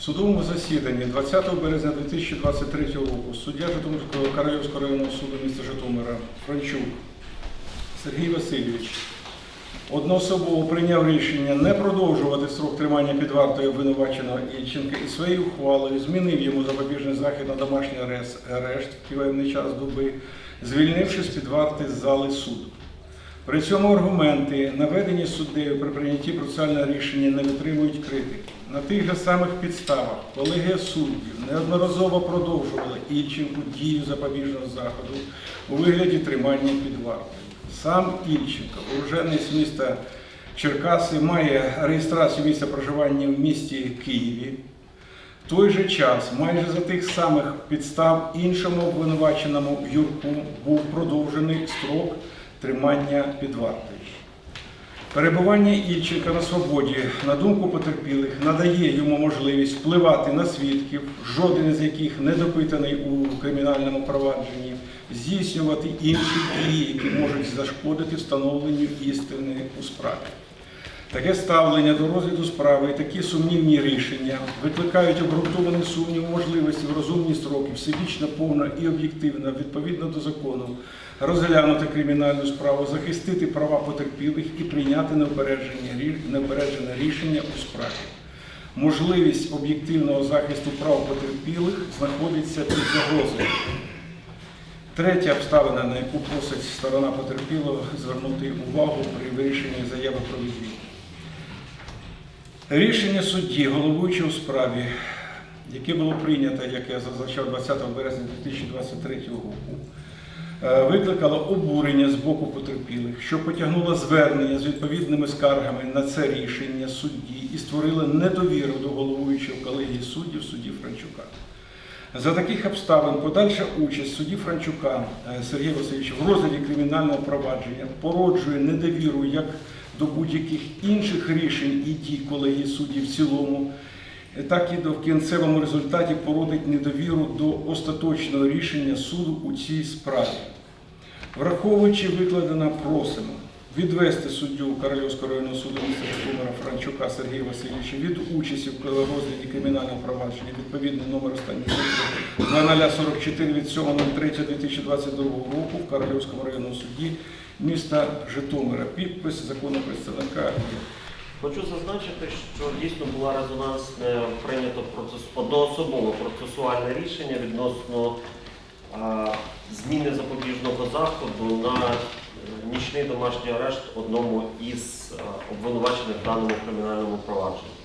Судовому засіданні 20 березня 2023 року суддя Житомирського Королівського районного суду міста Житомира Франчук Сергій Васильович одноособово прийняв рішення не продовжувати строк тримання під вартою обвинуваченого Ільченка і своєю ухвалою змінив йому запобіжний захід на домашній арешт в час доби, звільнивши з-під варти з зали суду. При цьому аргументи, наведені суддею при прийнятті процесуального рішення, не витримують критики. На тих же самих підставах колегія суддів неодноразово продовжувала Ільченку дію запобіжного заходу у вигляді тримання під вартою. Сам Ільченко, уроженець міста Черкаси, має реєстрацію місця проживання в місті Києві. В той же час, майже за тих самих підстав, іншому обвинуваченому Юрку був продовжений строк тримання під вартою. Перебування Ільченка на свободі, на думку потерпілих, надає йому можливість впливати на свідків, жоден з яких не допитаний у кримінальному провадженні, здійснювати інші дії, які можуть зашкодити встановленню істини у справі. Таке ставлення до розгляду справи і такі сумнівні рішення викликають обґрунтований сумнів можливості в розумні строки всебічно, повно і об'єктивно, відповідно до закону, розглянути кримінальну справу, захистити права потерпілих і прийняти неупереджене рішення у справі. Можливість об'єктивного захисту прав потерпілих знаходиться під загрозою. Третя обставина, на яку просить сторона потерпілого звернути увагу при вирішенні заяви про відвід. Рішення судді, головуючого у справі, яке було прийнято, як я зазначав, 20 березня 2023 року, е, викликало обурення з боку потерпілих, що потягнуло звернення з відповідними скаргами на це рішення судді і створило недовіру до головуючого колегії суддів судді Франчука. За таких обставин подальша участь судді Франчука е, Сергія Васильовича в розгляді кримінального провадження породжує недовіру як до будь-яких інших рішень і дій колегії суддів в цілому, так і до в кінцевому результаті породить недовіру до остаточного рішення суду у цій справі. Враховуючи викладено, просимо відвести суддю Корольовського районного суду міста Житомира Франчука Сергія Васильовича від участі в розгляді кримінального провадження відповідний номер цифри 0044 від 7.03.2022 року в Корольовському районному суді міста Житомира. Підпис закону представника. Хочу зазначити, що дійсно була резонансне прийнято процес, одноособове процесуальне рішення відносно а, зміни запобіжного заходу на е, домашній арешт одному із обвинувачених в даному кримінальному провадженні.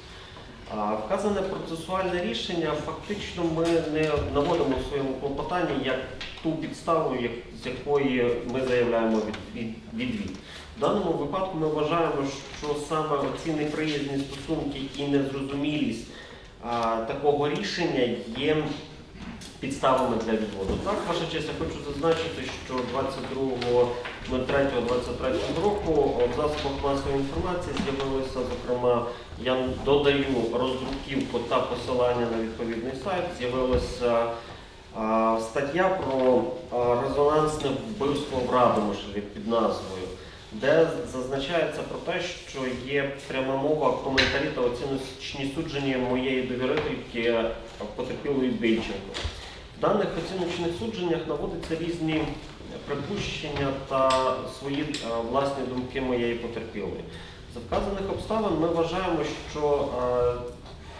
Вказане процесуальне рішення фактично ми не наводимо в своєму клопотанні як ту підставу, з якої ми заявляємо від, від, відвід. В даному випадку ми вважаємо, що саме ці неприязні стосунки і незрозумілість такого рішення є підставами для відводу. Так, ваша честь, я хочу зазначити, що 22.03.23 року в засобах масової інформації з'явилося, зокрема, я додаю роздруківку та посилання на відповідний сайт, з'явилася стаття про резонансне вбивство в Радомишлі під назвою, де зазначається про те, що є пряма мова, коментарі та оціночні судження моєї довірительки потерпілої Більченко. В даних оціночних судженнях наводяться різні припущення та свої е, власні думки моєї потерпілої. За вказаних обставин ми вважаємо, що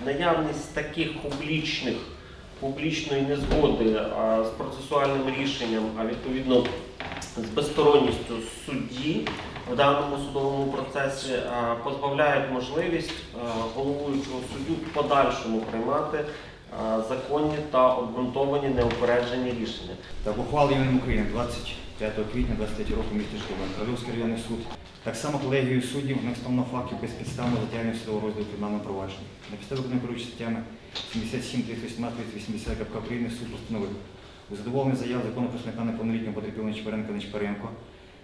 е, наявність таких публічних публічної незгоди е, з процесуальним рішенням, а відповідно з безсторонністю судді в даному судовому процесі позбавляють можливість головуючого суддю в подальшому приймати законні та обґрунтовані неупереджені рішення. Так, ухвала імені України 25 квітня 23 року місті Житомир, Королівський районний суд. Так само колегією суддів не встановлено фактів безпідставного затягнення судового розгляду кримінального провадження. На підставі виконуючи статтями 77, 318, 380 КПК України суд постановив у задоволенні заяв закону представника неповнолітнього потерпілого Нечперенка Нечперенко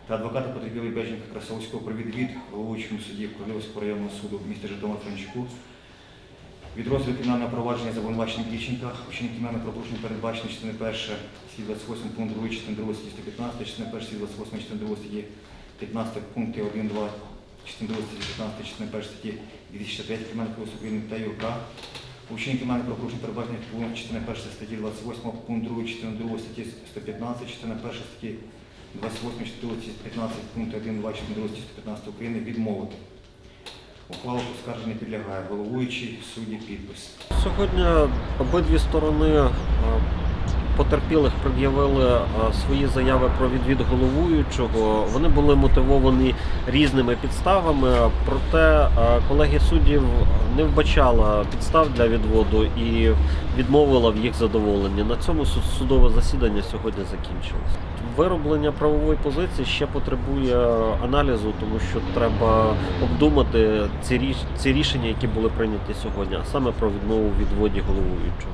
та адвоката потерпілої Беженка Красовського про відвід головуючому судді Королівського районного суду в місті Житомир Франчуку від розгляду кримінального провадження за обвинуваченням Ільченка, вчинення кримінального правопорушення передбачено частини 1 статті 28 пункт 2, частини 2 статті 115, частини 1 статті 28, частини 2 статті 15 пункти 1, 2, частини 2 статті 15, частини 1 статті 203 Кримінального кодексу України та ЮК Учинення кримінальних правопорушень передбачених пункт частини 1 статті 28, пункт 2, частини 2 статті 115, частина 1 статті 28, частини 2 15, пункт 1, 2, частини 2 статті 115 України відмовити. Ухвала оскарження підлягає головуючий судді підпис. Сьогодні обидві сторони е, потерпілих пред'явили е, свої заяви про відвід головуючого. Вони були мотивовані різними підставами, проте е, колегія суддів не вбачала підстав для відводу і відмовила в їх задоволенні. На цьому суд- судове засідання сьогодні закінчилось. Вироблення правової позиції ще потребує аналізу, тому що треба обдумати ці рішення, які були прийняті сьогодні, а саме про відмову відводі головуючого.